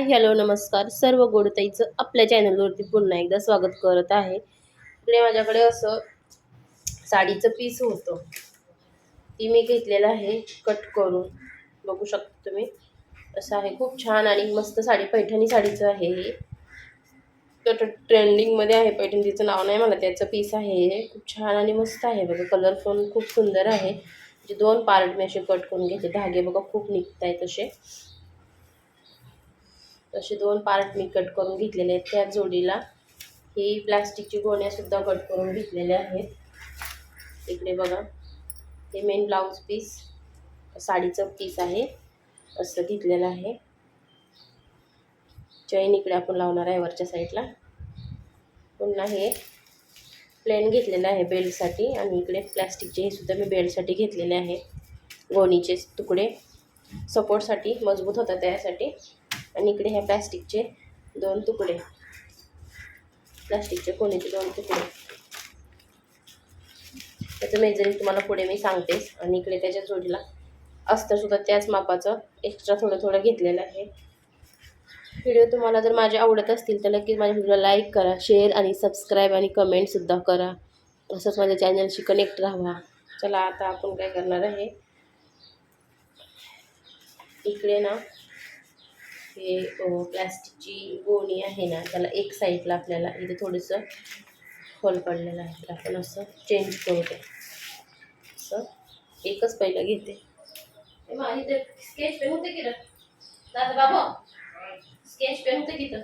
Hi hello नमस्कार. सर्व गोडताईचं आपल्या चॅनलवरती पुन्हा एकदा स्वागत करत आहे. इकडे माझ्याकडे असं साडीचं पीस होतं. ती मी घेतलेलं आहे कट करून. बघू शकता तुम्ही. असं आहे. खूप छान आणि मस्त साडी पैठणी साडीचं आहे हे. तर ट्रेंडिंगमध्ये आहे पैठणी. तिचं नाव नाही मला. त्याचं पीस आहे हे. खूप छान आणि मस्त आहे. बघा कलरफुल खूप सुंदर आहे. म्हणजे दोन पार्ट मी असे कट करून घेतले धागे बघा खूप निघत आहेत तसे असे दोन पार्ट मी कट करून घेतलेले आहेत. त्या जोडीला ही प्लास्टिकची गोण्यासुद्धा कट करून घेतलेल्या आहेत. इकडे बघा. हे मेन ब्लाऊज पीस साडीचं पीस आहे. असं घेतलेलं आहे. चैन इकडे आपण लावणार आहे वरच्या साईडला पुन्हा हे प्लेन घेतलेलं आहे बेल्टसाठी आणि इकडे प्लॅस्टिकचे हे सुद्धा मी बेल्टसाठी घेतलेले आहे. गोणीचे तुकडे सपोर्टसाठी मजबूत होतात त्यासाठी. आणि इकडे ह्या प्लॅस्टिकचे दोन तुकडे. प्लॅस्टिकचे कोणीचे दोन तुकडे. त्याचं मेजरिंग तुम्हाला पुढे मी सांगतेच. आणि इकडे त्याच्या जोडीला अस्तरसुद्धा त्याच मापाचं एक्स्ट्रा थोडं थोडं घेतलेलं आहे. व्हिडिओ तुम्हाला जर माझे आवडत असतील तर नक्कीच माझ्या व्हिडिओला लाईक करा शेअर आणि सबस्क्राईब आणि कमेंटसुद्धा करा. तसंच माझ्या चॅनलशी कनेक्ट राहा. चला आता आपण काय करणार आहे? इकडे ना हे प्लॅस्टिकची गोणी आहे ना त्याला एक साईडला आपल्याला इथे थोडंसं खोल पडलेलं आहे. तर आपण असं चेंज करू ते. असं एकच पहिलं घेते. माझी स्केच पेन होते की दादा बाबा स्केच पेन होते की तर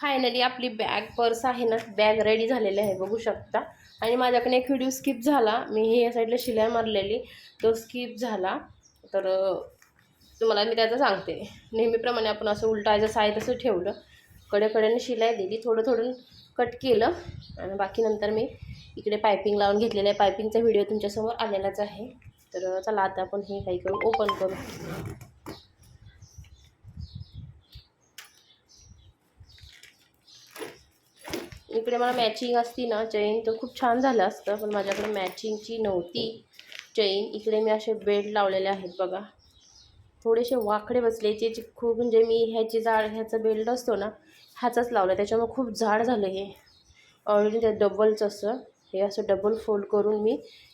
फायनली आपली बॅग पर्स आहे ना बॅग रेडी झालेली आहे बघू शकता. आणि माझ्याकडे एक व्हिडिओ स्किप झाला. मी हे या साईडला शिलाई मारलेली. तो स्किप झाला. तर तुम्हाला मी त्याचं सांगते. नेहमीप्रमाणे आपण असं उलटा जसं आहे तसं ठेवलं. कडेकड्याने शिलाई दिली. थोडं थोडं कट केलं. आणि बाकी नंतर मी इकडे पायपिंग लावून घेतलेलं आहे. पायपिंगचा व्हिडिओ तुमच्यासमोर आलेलाच आहे. तर चला आता आपण हे काही करू ओपन करू. इकडे मला मॅचिंग असती ना चेन तर खूप छान झालं असतं पण माझ्याकडे मॅचिंगची नव्हती. चेन इकडे मी असे बेड लावलेले आहेत बघा. थोडेसे वाकडे बसले जे खूप म्हणजे मी ह्याची जाड ह्याचा बेल्ट असतो ना ह्याचाच लावला त्याच्यामुळे खूप जाड झालं हे. ऑलरेडी त्या डबलचं असं. हे असं डबल फोल्ड करून मी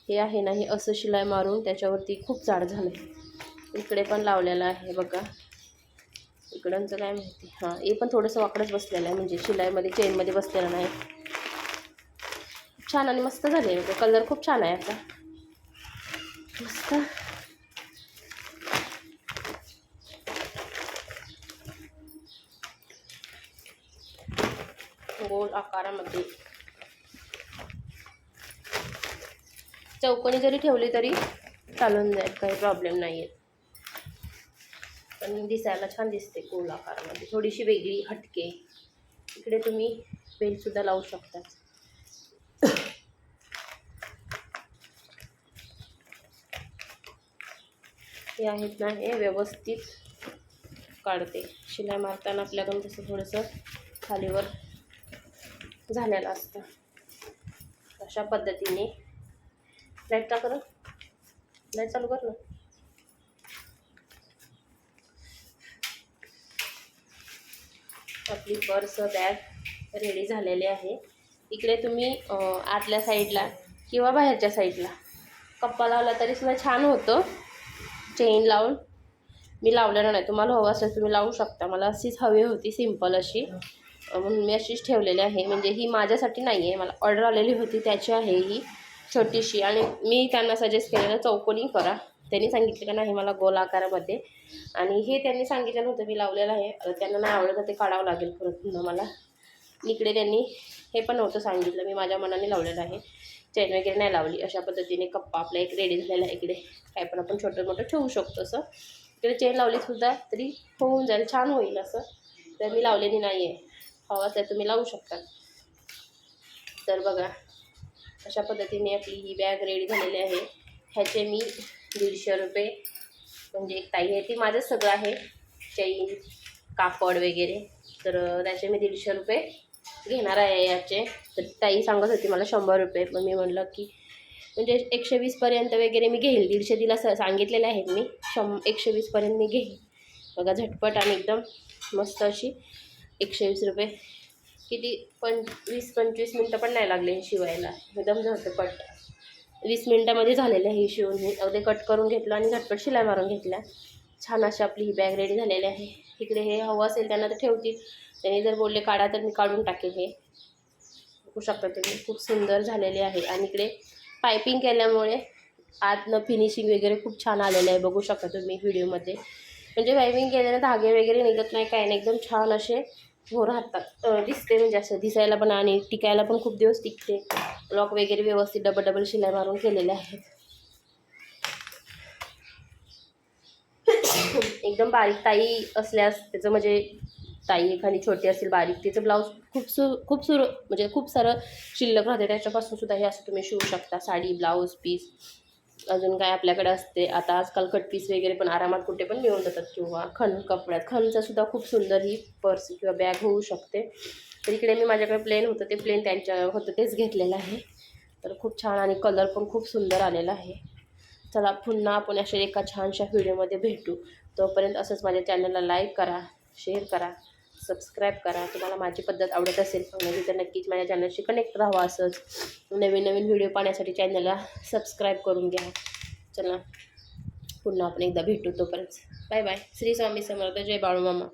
हे आहे ना हे असं शिलाई मारून त्याच्यावरती खूप जाड झालं इकडे पण लावलेलं आहे बघा. इकडंचं काय माहिती? हां हे पण थोडंसं वाकडंच बसलेलं आहे. म्हणजे शिलाईमध्ये चेनमध्ये बसलेलं नाही. छान आणि मस्त झाले कलर खूप छान आहे आता. मस्त. गोल आकारामध्ये. चौकोनी जरी ठेवली तरी चालून जाईल. काही प्रॉब्लेम नाही आहे पण दिसायला छान दिसते गोल आकारामध्ये थोडीशी वेगळी हटके. इकडे तुम्ही वेलसुद्धा लावू शकता हे आहेत ना हे व्यवस्थित काढते. शिलाई मारताना आपल्याकडून तसं थोडंसं खालीवर झालेलं असतं. अशा पद्धतीने. लाइट का लाइट चालू कर ना. आपली पर्स बॅग रेडी झालेली आहे. इकडे तुम्ही आतल्या साईडला किंवा बाहेरच्या साईडला कप्पा लावला तरी सुद्धा छान होतं. चेन लावून. मी लावलेलं नाही. तुम्हाला हवं असेल तुम्ही लावू शकता. मला अशीच हवी होती सिंपल अशी. म्हणून मी अशीच ठेवलेली आहे. म्हणजे ही माझ्यासाठी नाही आहे. मला ऑर्डर आलेली होती. त्याची आहे ही छोटीशी. आणि मी त्यांना सजेस्ट केलेलं चौकोनी करा. त्यांनी सांगितलं का नाही मला गोल आकारामध्ये. आणि हे त्यांनी सांगितलं नव्हतं मी लावलेलं आहे. त्यांना नाही आवडलं तर ते काढावं लागेल परत पुन्हा मला. इकडे त्यांनी हे पण नव्हतं सांगितलं मी माझ्या मनाने लावलेलं आहे. चेन वगैरे नाही लावली अशा पद्धतीने कप्पा आपला एक रेडी झालेला आहे इकडे. काय पण आपण छोटं मोठं ठेवू शकतो असं. इकडे चेन लावली सुद्धा तरी होऊन जाईल छान होईल असं. तर मी लावलेली नाही आहे हवा तर तुम्ही लावू शकता. तर बघा अशा पद्धतीने आपली ही बॅग रेडी झालेली आहे. ह्याचे मी दीडशे रुपये. म्हणजे एक ताई आहे ती माझंच सगळं आहे. चैन कापड वगैरे. तर त्याचे मी दीडशे रुपये घेणार आहे याचे. तर ताई सांगत होती मला शंभर रुपये. पण मी म्हणलं की म्हणजे एकशे वीसपर्यंत वगैरे मी घेईल. दीडशे तिला स सांगितलेले आहेत मी. शं एकशे वीसपर्यंत मी घेईल. बघा झटपट आणि एकदम मस्त अशी एकशे वीस रुपये. किती पण वीस पंचवीस मिनटं पण नाही लागले शिवायला. एकदम झटपट. वीस मिनटामध्ये झालेलं आहे शिवून मी अगदी कट करून घेतलं आणि झटपट शिलाई मारून घेतल्या. छान अशी आपली ही बॅग रेडी झालेली आहे. इकडे हे हवं असेल त्यांना तर ठेवतील. त्यांनी जर बोलले काढा तर मी काढून टाकेल हे. बघू शकता तुम्ही खूप सुंदर झालेले आहे. आणि इकडे पायपिंग केल्यामुळे आतनं फिनिशिंग वगैरे खूप छान आलेलं आहे. बघू शकता तुम्ही व्हिडिओमध्ये. म्हणजे पायपिंग केल्याने धागे वगैरे निघत नाही काय नाही. एकदम छान असे हो राहतात दिसते. म्हणजे असं दिसायला पण आणि टिकायला पण खूप दिवस टिकते. लॉक वगैरे व्यवस्थित डबल डबल शिलाई मारून केलेले आहेत. एकदम बारीक ताई असल्यास त्याचं म्हणजे ताई एखादी छोटी असेल बारीक तिचं ब्लाऊज खूप सु खूप सुर म्हणजे खूप सारं शिल्लक राहते. त्याच्यापासून सुद्धा हे असं तुम्ही शिवू शकता. साडी ब्लाऊज पीस अजून काय आपल्याकडे असते? आता आजकाल कट पीस वगैरे पण आरामात कुठे पण मिळून जातात. किंवा खण कपड्यात. खणचं सुद्धा खूप सुंदर ही पर्स किंवा बॅग होऊ शकते. तर इकडे मी माझ्याकडे प्लेन होतं ते प्लेन त्यांच्या होतं तेच घेतलेलं आहे. तर खूप छान आणि कलर पण खूप सुंदर आलेला आहे. चला पुन्हा आपण अशा एका छानशा व्हिडिओमध्ये भेटू. तोपर्यंत असंच माझ्या चॅनलला लाईक करा शेअर करा सबस्क्राईब करा. तुम्हाला माझी पद्धत आवडत असेल बघण्याची तर नक्कीच माझ्या चॅनलशी कनेक्ट राहावा असंच. नवीन नवीन व्हिडिओ पाहण्यासाठी चॅनलला सबस्क्राईब करून घ्या. चला पुन्हा आपण एकदा भेटू तोपर्यंत. Bye bye Shri Swami Samarth. जय बाळूमामा.